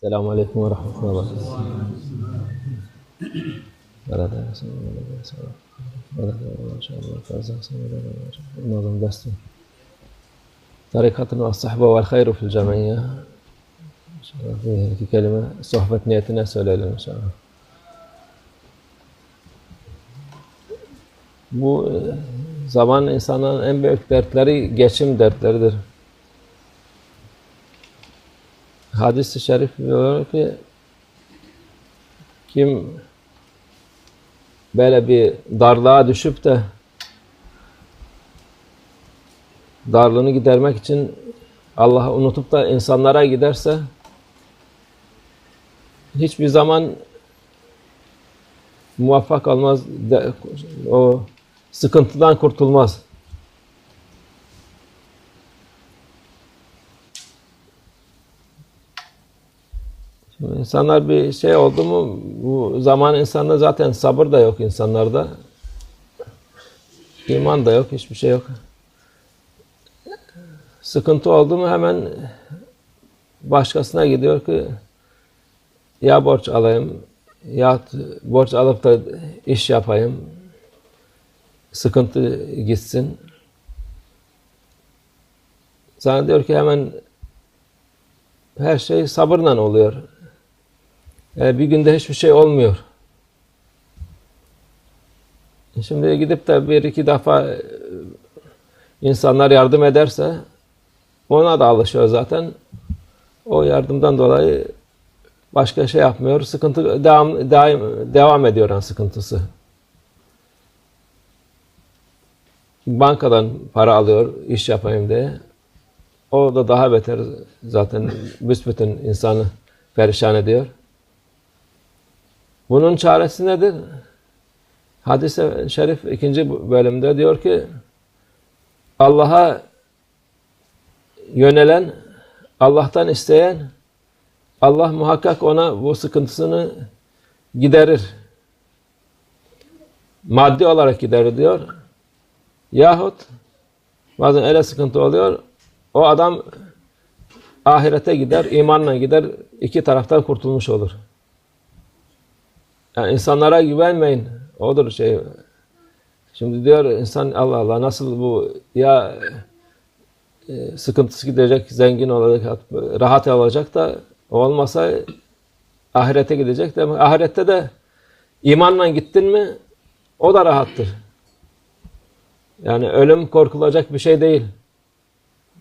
Selamun Aleyküm ve Rahmetullah. Nerede sen? Nerede sen? Nerede Allah kazan sen? Nerede Allah? Nazım Destur. Tarikatın ve sahbe vel hayru fil cemiyye. İnşallah bir iki kelime sohbet niyetine söyleyelim inşallah. Bu zaman insanın en büyük dertleri geçim dertleridir. Hadis-i şerif diyor ki kim böyle bir darlığa düşüp de darlığını gidermek için Allah'ı unutup da insanlara giderse hiçbir zaman muvaffak olmaz, o sıkıntıdan kurtulmaz. İnsanlar bir şey oldu mu bu zaman insanda zaten sabır da yok insanlarda. İman da yok, hiçbir şey yok. Sıkıntı oldu mu hemen başkasına gidiyor ki ya borç alayım ya borç alıp da iş yapayım. Sıkıntı gitsin. Sana diyor ki hemen her şey sabırla oluyor. Yani bir günde hiçbir şey olmuyor. Şimdi gidip de bir iki defa insanlar yardım ederse ona da alışıyor zaten. O yardımdan dolayı başka şey yapmıyor. Sıkıntı devam devam, devam ediyor yani sıkıntısı. Bankadan para alıyor iş yapayım diye. O da daha beter zaten büsbütün insanı perişan ediyor. Bunun çaresi nedir? Hadis-i şerif ikinci bölümde diyor ki Allah'a yönelen, Allah'tan isteyen Allah muhakkak ona bu sıkıntısını giderir. Maddi olarak giderir diyor. Yahut bazen öyle sıkıntı oluyor. O adam ahirete gider, imanla gider, iki taraftan kurtulmuş olur. Yani insanlara güvenmeyin. Odur şey. Şimdi diyor insan Allah Allah nasıl bu ya e, sıkıntısı gidecek, zengin olacak, rahat olacak da olmasa ahirete gidecek de ahirette de imanla gittin mi o da rahattır. Yani ölüm korkulacak bir şey değil.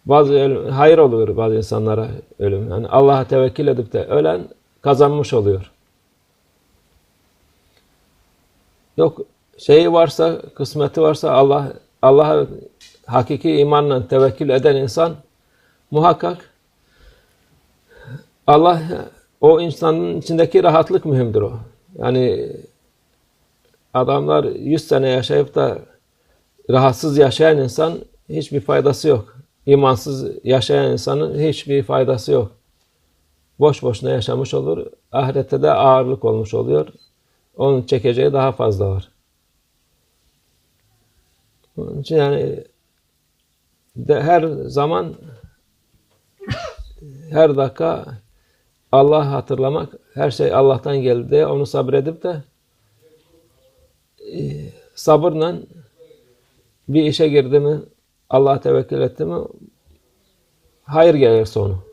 Bazı ölüm, hayır oluyor bazı insanlara ölüm. Yani Allah'a tevekkül edip de ölen kazanmış oluyor. Yok şeyi varsa, kısmeti varsa Allah Allah'a hakiki imanla tevekkül eden insan muhakkak Allah o insanın içindeki rahatlık mühimdir o. Yani adamlar 100 sene yaşayıp da rahatsız yaşayan insan hiçbir faydası yok. İmansız yaşayan insanın hiçbir faydası yok. Boş boşuna yaşamış olur. Ahirette de ağırlık olmuş oluyor. Onun çekeceği daha fazla var. Onun için yani de her zaman her dakika Allah hatırlamak, her şey Allah'tan geldi diye onu sabredip de e, sabırla bir işe girdi mi, Allah'a tevekkül etti mi hayır gelir sonu.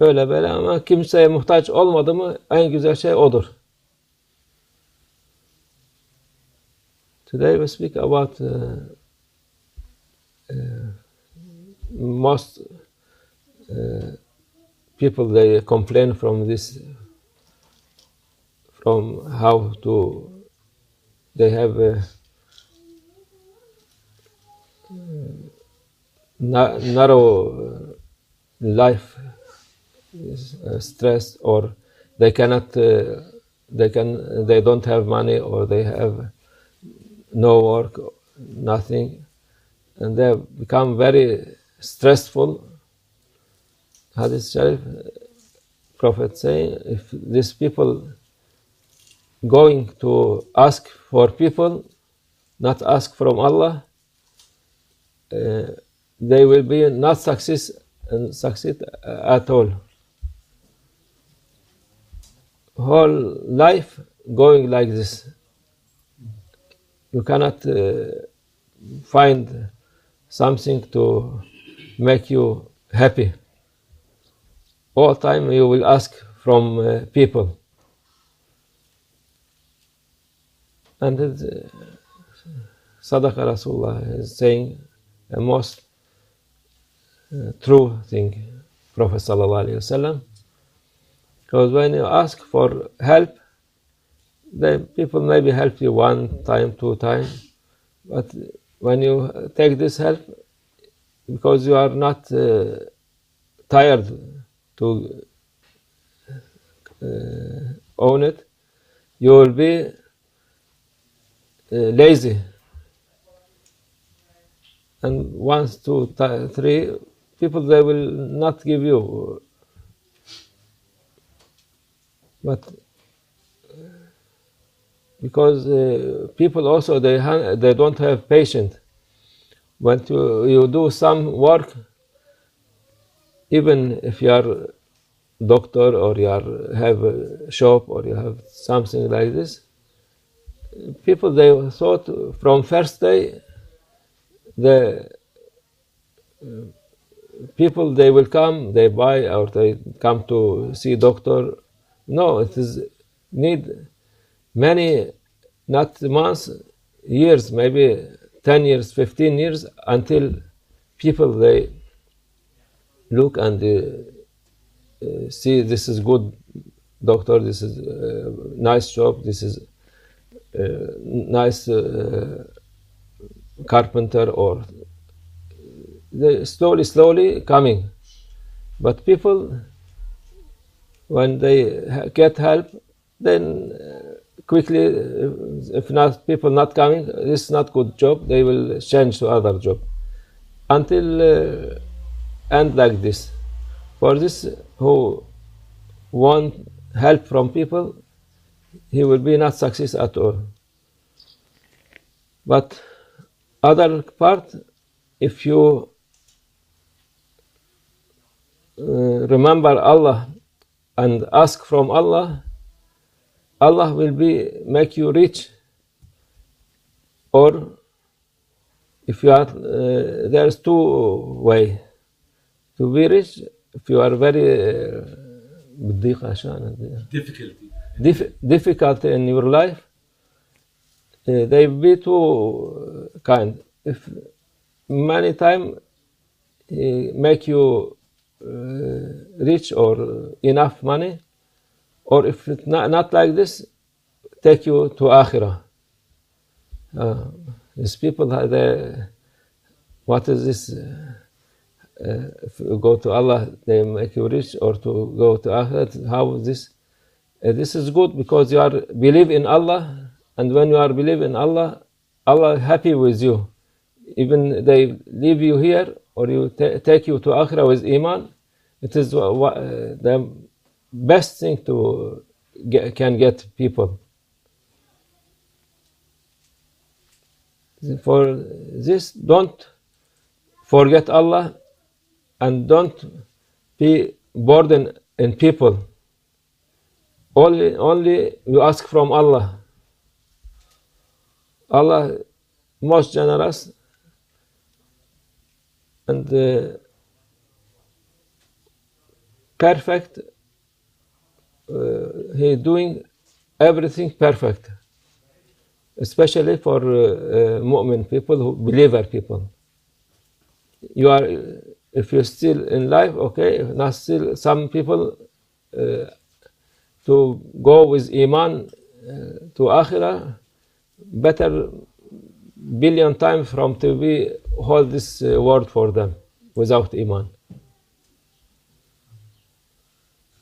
Böyle böyle ama kimseye muhtaç olmadı mı en güzel şey odur. Today we speak about uh, uh, most uh, people they complain from this from how to they have a, narrow life uh, stress or they cannot uh, they can they don't have money or they have no work nothing and they become very stressful Hadith Sharif, Prophet saying, if these people going to ask for people, not ask from Allah, uh, they will be not success and succeed at all. whole life going like this. You cannot uh, find something to make you happy. All the time you will ask from uh, people. And it, uh, Sadaqa Rasulullah is saying a most uh, true thing, Prophet Sallallahu Alaihi Wasallam. Because when you ask for help, then people maybe help you one time, two times, but when you take this help, because you are not uh, tired to uh, own it, you will be uh, lazy. And once, two, th- three, people they will not give you. But because uh, people also they ha- they don't have patience. When you, you do some work, even if you are doctor or you are, have a shop or you have something like this, people they thought from first day the uh, people they will come they buy or they come to see doctor no it is need many not months years maybe 10 years 15 years until people they look and uh, uh, see this is good doctor this is uh, nice job this is uh, nice uh, carpenter or they slowly slowly coming. But people when they get help then quickly uh, if not people not coming this is not good job they will change to other job. Until uh, end like this. For this who want help from people he will be not success at all. But other part if you uh, remember allah and ask from allah Allah will be make you rich or if you are uh, there's two way to be rich. If you are very uh, uh difficulty. dif difficult in your life uh, they be too kind. If many time uh, make you uh, rich or enough money or if it's not, not like this, take you to akhirah. Uh, these people, uh, they, what is this? Uh, uh, if you go to Allah, they make you rich, or to go to akhirah, how is this? Uh, this is good because you are believe in Allah, and when you are believe in Allah, Allah happy with you. Even they leave you here or you ta- take you to Akhirah with iman, it is wha- uh, the best thing to get, can get people. For this, don't forget Allah and don't be burden in people. Only, only you ask from Allah. Allah most generous and uh, perfect. He doing everything perfect, especially for uh, uh, mu'min people, who believer people. You are, if you're still in life, okay. If not still, some people uh, to go with iman uh, to akhirah better billion times from to be hold this uh, word for them without iman